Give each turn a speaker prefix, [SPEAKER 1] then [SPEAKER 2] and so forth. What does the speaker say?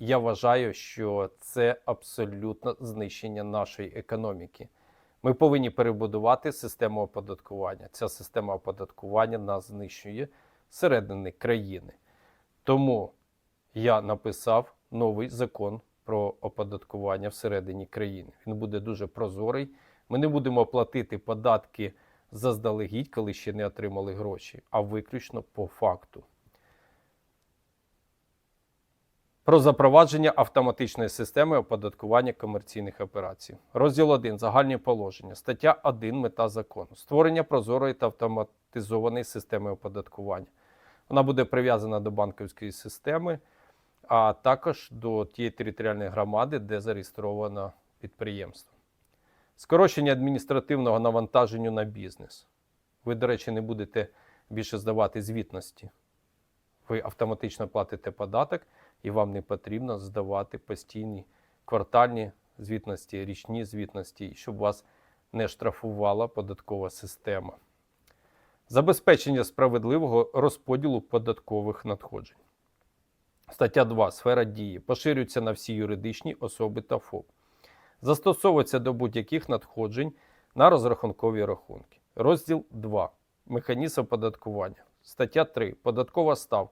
[SPEAKER 1] я вважаю, що це абсолютно знищення нашої економіки. Ми повинні перебудувати систему оподаткування. Ця система оподаткування нас знищує зсередини країни. Тому я написав новий закон про оподаткування всередині країни. Він буде дуже прозорий. Ми не будемо платити податки заздалегідь, коли ще не отримали гроші, а виключно по факту. Про запровадження автоматичної системи оподаткування комерційних операцій. Розділ 1. Загальні положення. Стаття 1. Мета закону. Створення прозорої та автоматизованої системи оподаткування. Вона буде прив'язана до банківської системи, а також до тієї територіальної громади, де зареєстровано підприємство. Скорочення адміністративного навантаження на бізнес. Ви, до речі, не будете більше здавати звітності. Ви автоматично платите податок, і вам не потрібно здавати постійні квартальні звітності, річні звітності, щоб вас не штрафувала податкова система. Забезпечення справедливого розподілу податкових надходжень. Стаття 2. Сфера дії. Поширюється на всі юридичні особи та ФОП. Застосовується до будь-яких надходжень на розрахункові рахунки. Розділ 2. Механізм оподаткування. Стаття 3. Податкова ставка.